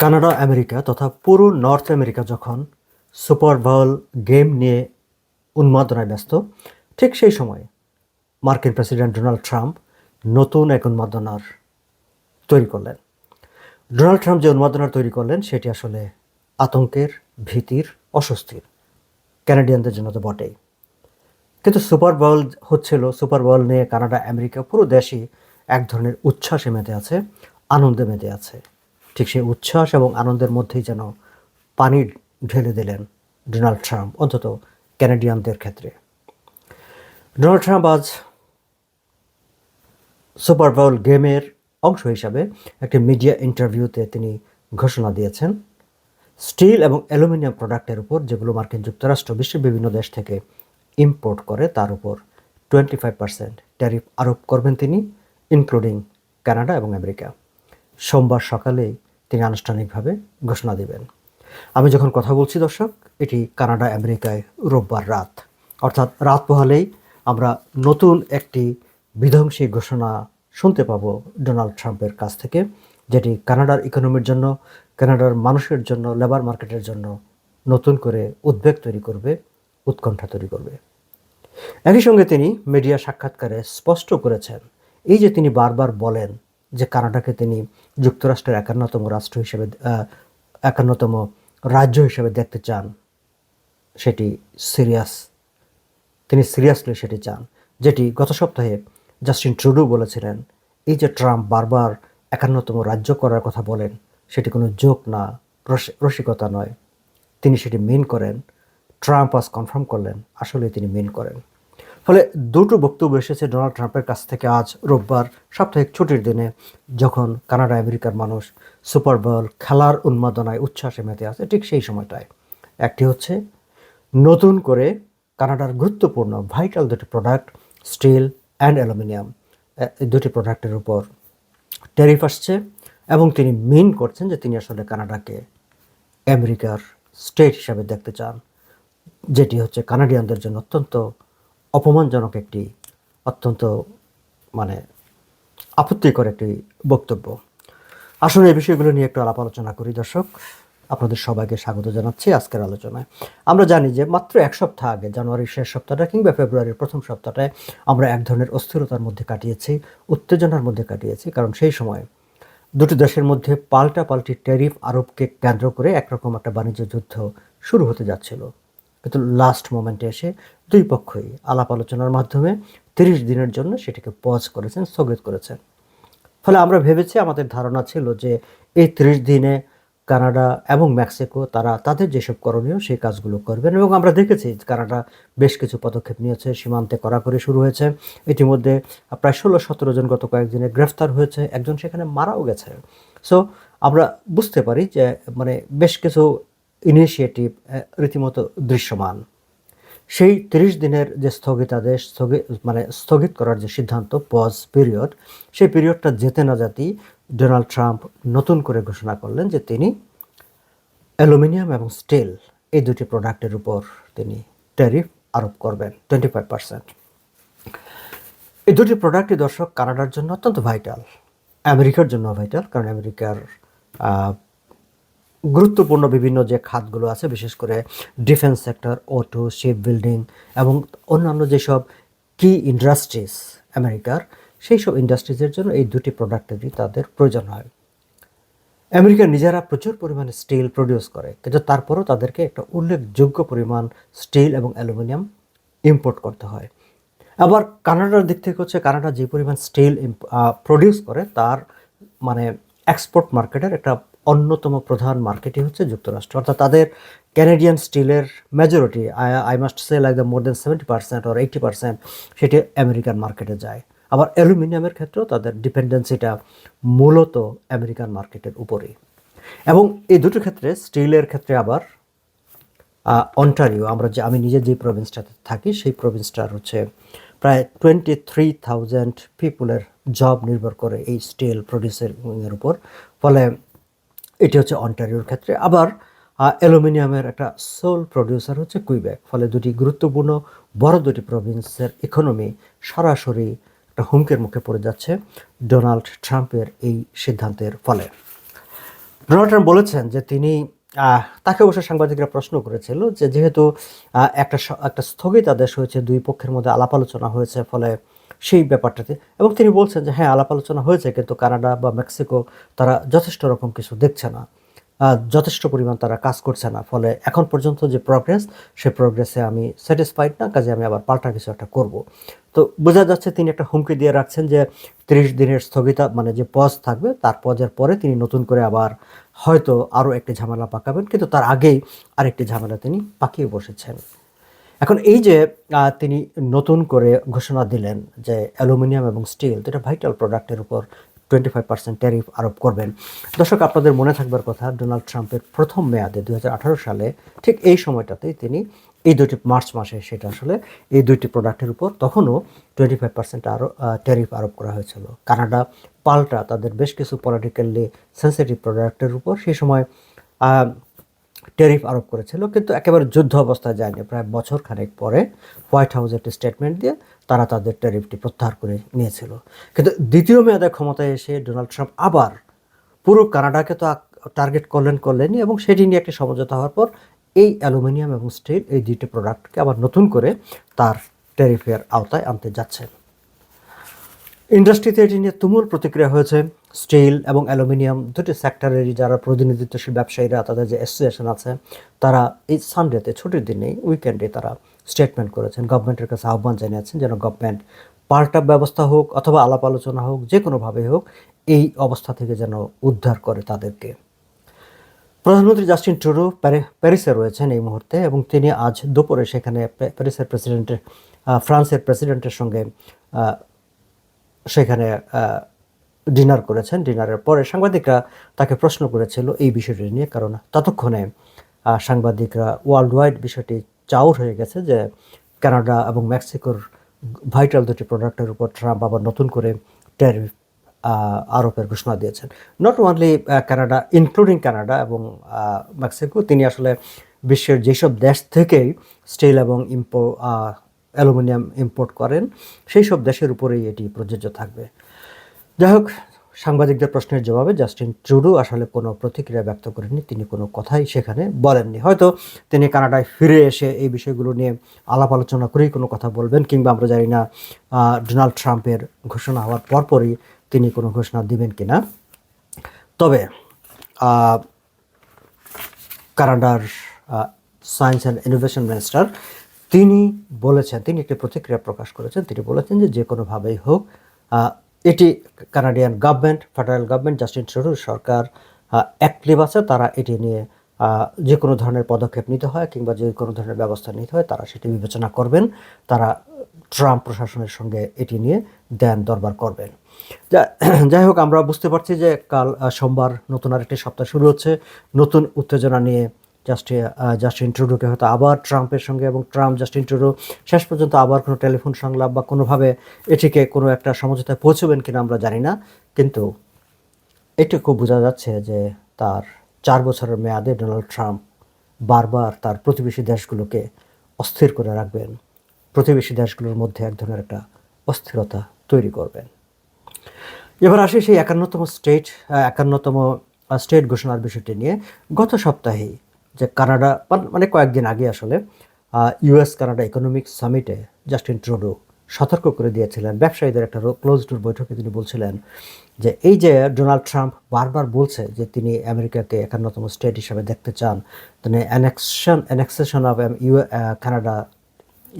Canada, America তথা পুরো North America যখন সুপার বাউল গেম নিয়ে উন্মাদনায় ব্যস্ত, ঠিক সেই সময় মার্কিন প্রেসিডেন্ট ডোনাল্ড ট্রাম্প নতুন এক উন্মাদনার তৈরি করলেন। ডোনাল্ড ট্রাম্প যে উন্মাদনার তৈরি করলেন, সেটি আসলে আতঙ্কের ভীতির অস্বস্তির ক্যানাডিয়ানদের জন্য তো বটেই। কিন্তু সুপার বল হচ্ছিল, সুপার বল নিয়ে কানাডা, আমেরিকা পুরো দেশই এক ধরনের উচ্ছ্বাসে মেতে আছে, আনন্দে মেতে আছে। ঠিক সেই উচ্ছ্বাস এবং আনন্দের মধ্যেই যেন পানি ঢেলে দিলেন ডোনাল্ড ট্রাম্প, অন্তত ক্যানাডিয়ানদের ক্ষেত্রে। ডোনাল্ড ট্রাম্প আজ সুপার বাউল গেমের অংশ হিসাবে একটি মিডিয়া ইন্টারভিউতে তিনি ঘোষণা দিয়েছেন, স্টিল এবং অ্যালুমিনিয়াম প্রোডাক্টের উপর যেগুলো মার্কিন যুক্তরাষ্ট্র, বিশ্বের বিভিন্ন দেশ থেকে ইম্পোর্ট করে, তার উপর টোয়েন্টি ফাইভ পার্সেন্ট ট্যারিফ আরোপ করবেন তিনি, ইনক্লুডিং কানাডা এবং আমেরিকা। সোমবার সকালেই তিনি আনুষ্ঠানিকভাবে ঘোষণা দেবেন। আমি যখন কথা বলছি, দর্শক, এটি কানাডা, আমেরিকায় রোববার রাত। অর্থাৎ রাত পোহালেই আমরা নতুন একটি বিধ্বংসী ঘোষণা শুনতে পাব ডোনাল্ড ট্রাম্পের কাছ থেকে, যেটি কানাডার ইকোনমির জন্য, কানাডার মানুষের জন্য, লেবার মার্কেটের জন্য নতুন করে উদ্বেগ তৈরি করবে, উৎকণ্ঠা তৈরি করবে। একই সঙ্গে তিনি মিডিয়া সাক্ষাৎকারে স্পষ্ট করেছেন, এই যে তিনি বারবার বলেন যে কানাডাকে তিনি যুক্তরাষ্ট্রের একান্নতম রাষ্ট্র হিসেবে একান্নতম রাজ্য হিসেবে দেখতে চান, সেটি সিরিয়াস, তিনি সিরিয়াসলি সেটি চান, যেটি গত সপ্তাহে জাস্টিন ট্রুডু বলেছিলেন, এই যে ট্রাম্প বারবার একান্নতম রাজ্য করার কথা বলেন, সেটি কোনো জোক না, রসি- রসিকতা নয়। তিনি সেটি মেন করেন, ট্রাম্প আজ কনফার্ম করলেন আসলে তিনি মেন করেন। ফলে দুটো বক্তব্য এসেছে ডোনাল্ড ট্রাম্পের কাছ থেকে আজ রোববার সাপ্তাহিক ছুটির দিনে, যখন কানাডা আমেরিকার মানুষ সুপার বল খেলার উন্মাদনায় উচ্ছ্বাসে মেতে আছে ঠিক সেই সময়টায়। একটি হচ্ছে, নতুন করে কানাডার গুরুত্বপূর্ণ ভাইটাল দুটি প্রোডাক্ট, স্টিল অ্যান্ড অ্যালুমিনিয়াম এই দুটি প্রোডাক্টের উপর ট্যারিফ আসছে এবং তিনি মিন করছেন যে তিনি আসলে কানাডাকে আমেরিকার স্টেট হিসাবে দেখতে চান, যেটি হচ্ছে কানাডিয়ানদের জন্য অত্যন্ত অপমানজনক একটি, অত্যন্ত মানে আপত্তিকর একটি বক্তব্য। আসলে এই বিষয়গুলো নিয়ে একটু আলাপ আলোচনা করি, দর্শক। আপনাদের সবাইকে স্বাগত জানাচ্ছি আজকের আলোচনায়। আমরা জানি যে মাত্র এক সপ্তাহ আগে, জানুয়ারির শেষ সপ্তাহটা কিংবা ফেব্রুয়ারির প্রথম সপ্তাহটায় আমরা এক ধরনের অস্থিরতার মধ্যে কাটিয়েছি, উত্তেজনার মধ্যে কাটিয়েছি। কারণ সেই সময় দুটি দেশের মধ্যে পাল্টা পাল্টি ট্যারিফ আরোপকে কেন্দ্র করে একরকম একটা বাণিজ্য যুদ্ধ শুরু হতে যাচ্ছিল। কিন্তু লাস্ট মোমেন্টে এসে দুই পক্ষই আলাপ আলোচনার মাধ্যমে তিরিশ দিনের জন্য সেটিকে পজ করেছেন, স্থগিত করেছেন। ফলে আমরা ভেবেছি, আমাদের ধারণা ছিল যে এই ত্রিশ দিনে কানাডা এবং মেক্সিকো তারা তাদের যেসব করণীয় সেই কাজগুলো করবেন এবং আমরা দেখেছি কানাডা বেশ কিছু পদক্ষেপ নিয়েছে, সীমান্তে কড়াকড়ি শুরু হয়েছে। ইতিমধ্যে প্রায় ষোলো সতেরো জন গত কয়েকদিনে গ্রেফতার হয়েছে, একজন সেখানে মারাও গেছে। সো আমরা বুঝতে পারি যে মানে বেশ কিছু ইনিশিয়েটিভ রীতিমতো দৃশ্যমান। সেই তিরিশ দিনের যে স্থগিতাদেশ স্থগিত মানে স্থগিত করার যে সিদ্ধান্ত পজ পিরিয়ড সেই পিরিয়ডটা যেতে না যেতেই ডোনাল্ড ট্রাম্প নতুন করে ঘোষণা করলেন যে তিনি অ্যালুমিনিয়াম এবং স্টিল এই দুটি প্রোডাক্টের উপর তিনি ট্যারিফ আরোপ করবেন টোয়েন্টি ফাইভ পার্সেন্ট এই দুটি প্রোডাক্টই দর্শক কানাডার জন্য অত্যন্ত ভাইটাল আমেরিকার জন্য ভাইটাল কারণ আমেরিকার গুরুত্বপূর্ণ বিভিন্ন যে খাতগুলো আছে, বিশেষ করে defence sector, auto, ship building এবং অন্যান্য যেসব কি ইন্ডাস্ট্রিজ আমেরিকার, সেই সব ইন্ডাস্ট্রিজের জন্য এই দুটি প্রোডাক্টেরই তাদের প্রয়োজন হয়। আমেরিকা নিজেরা প্রচুর পরিমাণে স্টিল প্রডিউস করে, কিন্তু তারপরেও তাদেরকে একটা উল্লেখযোগ্য পরিমাণ স্টিল এবং অ্যালুমিনিয়াম ইম্পোর্ট করতে হয়। আবার কানাডার দিক থেকে হচ্ছে, কানাডা যে পরিমাণ স্টিল প্রডিউস করে, তার মানে এক্সপোর্ট মার্কেটের একটা অন্যতম প্রধান মার্কেটই হচ্ছে যুক্তরাষ্ট্র। অর্থাৎ তাদের ক্যানাডিয়ান স্টিলের majority I I must say like the more than seventy percent or eighty percent সেটি আমেরিকান মার্কেটে যায়। আবার অ্যালুমিনিয়ামের ক্ষেত্রেও তাদের ডিপেন্ডেন্সিটা মূলত আমেরিকান মার্কেটের উপরেই। এবং এই দুটো ক্ষেত্রে স্টিলের ক্ষেত্রে আবার অন্টারিও আমরা যে, আমি নিজে যে প্রভিন্সটাতে থাকি, সেই প্রভিন্সটার হচ্ছে প্রায় টোয়েন্টি থ্রি থাউজেন্ড পিপুলের জব নির্ভর করে এই স্টিল প্রডিউসিংয়ের উপর। ফলে এটি হচ্ছে অন্টারিওর ক্ষেত্রে। আবার অ্যালুমিনিয়ামের একটা সোল প্রডিউসার হচ্ছে কুইব্যাক ফলে দুটি গুরুত্বপূর্ণ, বড় দুটি প্রভিন্সের ইকোনমি সরাসরি একটা হুমকের মুখে পড়ে যাচ্ছে ডোনাল্ড ট্রাম্পের এই সিদ্ধান্তের ফলে। ডোনাল্ড ট্রাম্প বলেছেন যে তিনি তাকে অবশ্য সাংবাদিকরা প্রশ্ন করেছিল যে যেহেতু একটা একটা স্থগিতাদেশ হয়েছে, দুই পক্ষের মধ্যে আলাপ আলোচনা হয়েছে, ফলে সেই ব্যাপারটাতে। এবং তিনি বলছেন যে হ্যাঁ আলাপ আলোচনা হয়েছে, কিন্তু কানাডা বা মেক্সিকো তারা যথেষ্ট রকম কিছু দেখছে না। যথেষ্ট পরিমাণ তারা কাজ করছে না। ফলে এখন পর্যন্ত যে প্রগ্রেস সেই প্রগ্রেসে আমি স্যাটিসফাইড না, কাজে আমি আবার পাল্টা কিছু একটা করব। তো বোঝা যাচ্ছে তিনি একটা হুমকি দিয়ে রাখছেন যে, তিরিশ দিনের স্থগিতা মানে যে পজ থাকবে, তার পজের পরে তিনি নতুন করে আবার হয়তো আরও একটি ঝামেলা পাকাবেন। কিন্তু তার আগেই আরেকটি ঝামেলা তিনি পাকিয়ে বসেছেন। এখন এই যে তিনি নতুন করে ঘোষণা দিলেন যে অ্যালুমিনিয়াম এবং স্টিল যেটা ভাইটাল প্রোডাক্টের উপর টোয়েন্টি ফাইভ পার্সেন্ট ট্যারিফ আরোপ করবেন। দর্শক, আপনাদের মনে থাকবার কথা, ডোনাল্ড ট্রাম্পের প্রথম মেয়াদে দু হাজার আঠারো সালে ঠিক এই সময়টাতেই তিনি এই দুটি মার্চ মাসে সেটা আসলে এই দুইটি প্রোডাক্টের উপর তখনও টোয়েন্টি ফাইভ পার্সেন্ট আরও ট্যারিফ আরোপ করা হয়েছিল। কানাডা পাল্টা তাদের বেশ কিছু পলিটিক্যালি সেন্সিটিভ প্রোডাক্টের উপর সেই সময় ট্যারিফ আরোপ করেছিল, কিন্তু একেবারে যুদ্ধ অবস্থায় যায়নি। প্রায় বছর খানেক পরে হোয়াইট হাউস একটি স্টেটমেন্ট দিয়ে তারা তাদের ট্যারিফটি প্রত্যাহার করে নিয়েছিল। কিন্তু দ্বিতীয় মেয়াদে ক্ষমতায় এসে ডোনাল্ড ট্রাম্প আবার পুরো কানাডাকে তো টার্গেট করলেন, করলেনই এবং সেটি নিয়ে একটি সমঝোতা হওয়ার পর এই অ্যালুমিনিয়াম এবং স্টিল এই দুইটি প্রোডাক্টকে আবার নতুন করে তার ট্যারিফের আওতায় আনতে যাচ্ছেন ইন্ডাস্ট্রিতে এটি নিয়ে তুমুল প্রতিক্রিয়া হয়েছে। স্টিল এবং অ্যালুমিনিয়াম দুটি সেক্টরেরই যারা প্রতিনিধিত্বশীল ব্যবসায়ীরা, তাদের যে অ্যাসোসিয়েশন আছে, তারা এই সানডেতে ছুটির দিনেই উইকেন্ডে তারা স্টেটমেন্ট করেছেন। গভর্নমেন্টের কাছে আহ্বান জানিয়েছেন যেন গভর্নমেন্ট পাল্টা ব্যবস্থা হোক অথবা আলাপ আলোচনা হোক, যে কোনোভাবে হোক, এই অবস্থা থেকে যেন উদ্ধার করে তাদেরকে। প্রধানমন্ত্রী জাস্টিন ট্রুডো প্যারি- প্যারিসে রয়েছেন এই মুহূর্তে এবং তিনি আজ দুপুরে সেখানে প্যারিসের প্রেসিডেন্টের ফ্রান্সের প্রেসিডেন্টের সঙ্গে সেখানে ডিনার করেছেন। ডিনারের পরে সাংবাদিকরা তাকে প্রশ্ন করেছিল এই বিষয়টি নিয়ে, কারণ ততক্ষণে সাংবাদিকরা ওয়ার্ল্ড ওয়াইড বিষয়টি চাউর হয়ে গেছে যে কানাডা এবং মেক্সিকোর ভাইটাল দুটি প্রোডাক্টের উপর ট্রাম্প আবার নতুন করে ট্যারিফ আরোপের ঘোষণা দিয়েছেন। Not only Canada including Canada এবং মেক্সিকো, তিনি আসলে বিশ্বের যেসব দেশ থেকেই স্টিল এবং ইম্পো অ্যালুমিনিয়াম ইম্পোর্ট করেন, সেই সব দেশের উপরেই এটি প্রযোজ্য থাকবে। যাই হোক, সাংবাদিকদের প্রশ্নের জবাবে জাস্টিন ট্রুডো আসলে কোনো প্রতিক্রিয়া ব্যক্ত করেননি, তিনি কোনো কথাই সেখানে বলেননি। হয়তো তিনি কানাডায় ফিরে এসে এই বিষয়গুলো নিয়ে আলাপ আলোচনা করেই কোনো কথা বলবেন, কিংবা আমরা জানি না ডোনাল্ড ট্রাম্পের ঘোষণা হওয়ার পরপরই তিনি কোনো ঘোষণা দিবেন কি না তবে কানাডার সায়েন্স অ্যান্ড ইনোভেশন মিনিস্টার তিনি বলেছেন, তিনি একটি প্রতিক্রিয়া প্রকাশ করেছেন। তিনি বলেছেন যে যে কোনোভাবেই হোক এটি Canadian government federal government Justin ট্রুডোর সরকার অ্যাক্টিভ আছে, তারা এটি নিয়ে যে কোনো ধরনের পদক্ষেপ নিতে হয় কিংবা যে কোনো ধরনের ব্যবস্থা নিতে হয়, তারা সেটি বিবেচনা করবেন। তারা ট্রাম্প প্রশাসনের সঙ্গে এটি নিয়ে দেন দরবার করবেন। যাই হোক, আমরা বুঝতে পারছি যে কাল সোমবার নতুন আরেকটি সপ্তাহ শুরু হচ্ছে। নতুন উত্তেজনা নিয়ে জাস্টিন জাস্টিন ট্রুডোকে হয়তো আবার ট্রাম্পের সঙ্গে এবং ট্রাম্প জাস্টিন ট্রুডো শেষ পর্যন্ত আবার কোনো টেলিফোন সংলাপ বা কোনোভাবে এটিকে কোনো একটা সমঝোতায় পৌঁছবেন কিনা আমরা জানি না, কিন্তু এটুকু বোঝা যাচ্ছে যে তার চার বছরের মেয়াদে ডোনাল্ড ট্রাম্প বারবার তার প্রতিবেশী দেশগুলোকে অস্থির করে রাখবেন। প্রতিবেশী দেশগুলোর মধ্যে এক ধরনের একটা অস্থিরতা তৈরি করবেন। এবার আসি সেই একান্নতম স্টেট একান্নতম স্টেট ঘোষণার বিষয়টি নিয়ে। গত সপ্তাহেই যে কানাডা, মানে- মানে কয়েকদিন আগে আসলে ইউএস কানাডা ইকোনমিক সামিটে জাস্টিন ট্রুডো সতর্ক করে দিয়েছিলেন, ব্যবসায়ীদের একটা ক্লোজ ডোর বৈঠকে তিনি বলছিলেন যে, এই যে ডোনাল্ড ট্রাম্প বারবার বলছে যে তিনি আমেরিকাকে একান্নতম স্টেট হিসাবে দেখতে চান, তিনি annexation annexation of U Canada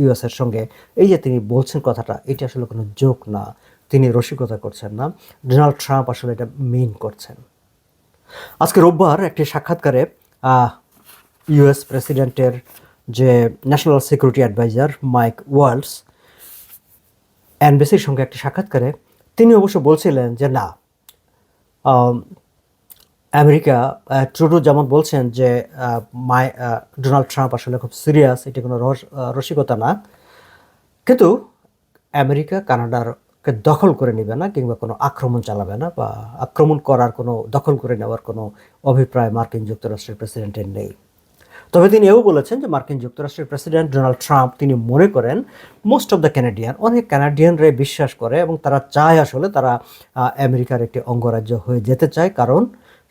ইউএসের সঙ্গে, এই যে তিনি বলছেন কথাটা, এটি আসলে কোনো জোক না, তিনি রসিকতা করছেন না ডোনাল্ড ট্রাম্প আসলে এটা মিন করছেন। আজকে রোববার একটি সাক্ষাৎকারে ইউএস প্রেসিডেন্টের যে national security adviser Mike Waltz এনবিসির সঙ্গে একটি সাক্ষাৎকারে তিনি অবশ্য বলছিলেন যে না আমেরিকা ট্রুডো যেমন বলছেন যে মাই ডোনাল্ড ট্রাম্প আসলে খুব সিরিয়াস, এটি কোনো রসিকতা না। কিন্তু আমেরিকা কানাডারকে দখল করে নেবে না, কিংবা কোনো আক্রমণ চালাবে না, বা আক্রমণ করার কোনো, দখল করে নেওয়ার কোনো অভিপ্রায় মার্কিন যুক্তরাষ্ট্রের প্রেসিডেন্টের নেই। তবে তিনি এও বলেছেন যে মার্কিন যুক্তরাষ্ট্রের প্রেসিডেন্ট ডোনাল্ড ট্রাম্প তিনি মনে করেন মোস্ট অফ দ্য ক্যানাডিয়ান অনেক ক্যানাডিয়ানরাই বিশ্বাস করে এবং তারা চায় আসলে তারা আমেরিকার একটি অঙ্গরাজ্য হয়ে যেতে চায়। কারণ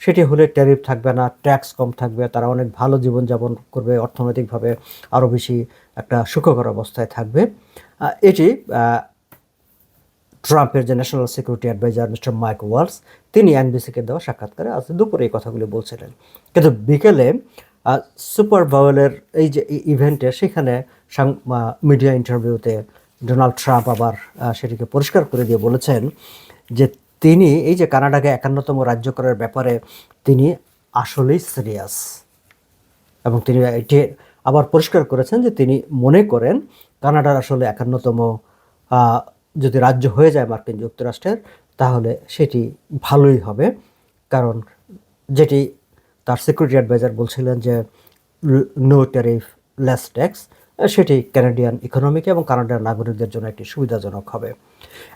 সেটি হলে ট্যারিফ থাকবে না ট্যাক্স কম থাকবে, তারা অনেক ভালো জীবনযাপন করবে, অর্থনৈতিকভাবে আরও বেশি একটা সুখকর অবস্থায় থাকবে। এটি ট্রাম্পের যে national security adviser mister Mike Waltz তিনি এনবিসিকে দেওয়া সাক্ষাৎকারে আজ দুপুরে এই কথাগুলি বলছিলেন। কিন্তু বিকেলে সুপার বাউলের এই যে ইভেন্টে সেখানে মিডিয়া ইন্টারভিউতে ডোনাল্ড ট্রাম্প আবার সেটিকে পরিষ্কার করে দিয়ে বলেছেন যে তিনি এই যে কানাডাকে একান্নতম রাজ্য করার ব্যাপারে তিনি আসলেই সিরিয়াস এবং তিনি এটি আবার পরিষ্কার করেছেন যে তিনি মনে করেন কানাডার আসলে একান্নতম যদি রাজ্য হয়ে যায় মার্কিন যুক্তরাষ্ট্রের, তাহলে সেটি ভালোই হবে। কারণ যেটি তার সিকিউরিটি অ্যাডভাইজার বলছিলেন যে নো ট্যারিফ লেস ট্যাক্স সেটি কানাডিয়ান ইকোনমিকে এবং কানাডার নাগরিকদের জন্য একটি সুবিধাজনক হবে।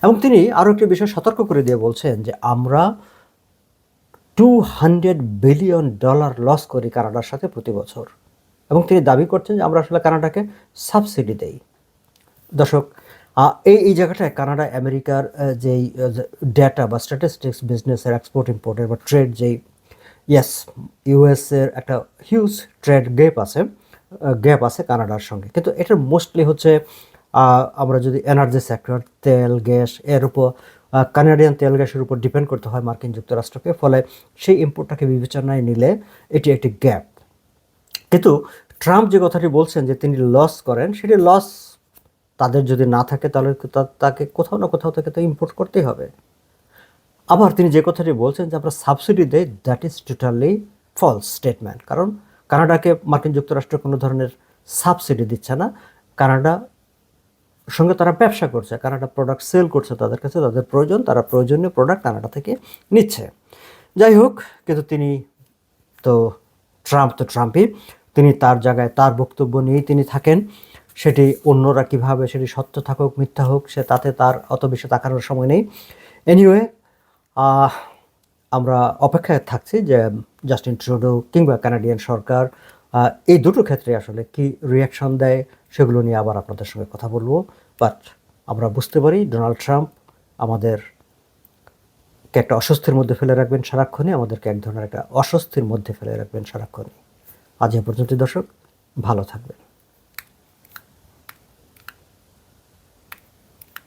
এবং তিনি আরও একটি বিষয় সতর্ক করে দিয়ে বলছেন যে, আমরা two hundred billion dollar loss করি কানাডার সাথে প্রতি বছর। এবং তিনি দাবি করছেন যে, আমরা আসলে কানাডাকে সাবসিডি দেই। দর্শক এই এই জায়গাটায় কানাডা, আমেরিকার যেই ডেটা বা স্ট্যাটিস্টিক্স বিজনেসের এক্সপোর্ট ইম্পোর্টের বা ট্রেড যেই ইয়েস ইউএসের একটা হিউজ ট্রেড গ্যাপ আছে গ্যাপ আছে কানাডার সঙ্গে। কিন্তু এটার মোস্টলি হচ্ছে আমরা যদি এনার্জি সেক্টর তেল গ্যাস এর উপর কানাডিয়ান তেল গ্যাসের উপর ডিপেন্ড করতে হয় মার্কিন যুক্তরাষ্ট্রকে, ফলে সেই ইম্পোর্টটাকে বিবেচনায় নিলে এটি একটি গ্যাপ কিন্তু ট্রাম্প যে কথাটি বলছেন যে তিনি লস করেন, সেটি লস তাদের যদি না থাকে, তাহলে তাকে কোথাও না কোথাও থেকে তো ইম্পোর্ট করতেই হবে। আবার তিনি যে কথাটি বলছেন যে আমরা সাবসিডি দেই that is totally false statement কারণ কানাডাকে মার্কিন যুক্তরাষ্ট্র কোনো ধরনের সাবসিডি দিচ্ছে না। কানাডা সঙ্গে তারা ব্যবসা করছে, কানাডা প্রোডাক্ট সেল করছে তাদের কাছে, তাদের প্রয়োজন, তারা প্রয়োজনীয় প্রোডাক্ট কানাডা থেকে নিচ্ছে। যাই হোক, কিন্তু তিনি তো ট্রাম্প তো ট্রাম্পই, তিনি তার জায়গায় তার বক্তব্য নিয়েই তিনি থাকেন। সেটি অন্যরা কীভাবে, সেটি সত্য থাকুক, মিথ্যা হোক, সে তাতে তার অত বেশি তাকানোর সময় নেই। এনিওয়ে আমরা অপেক্ষায় থাকছি যে জাস্টিন ট্রুডো কিংবা কানাডিয়ান সরকার এই দুটো ক্ষেত্রে আসলে কি রিয়াকশন দেয় সেগুলো নিয়ে আবার আপনাদের সঙ্গে কথা বলব। বাট আমরা বুঝতে পারি ডোনাল্ড ট্রাম্প আমাদের একটা অস্বস্তির মধ্যে ফেলে রাখবেন সারাক্ষণই, আমাদেরকে এক ধরনের একটা অস্বস্তির মধ্যে ফেলে রাখবেন সারাক্ষণই। আজ এ পর্যন্ত দর্শক, ভালো থাকবেন।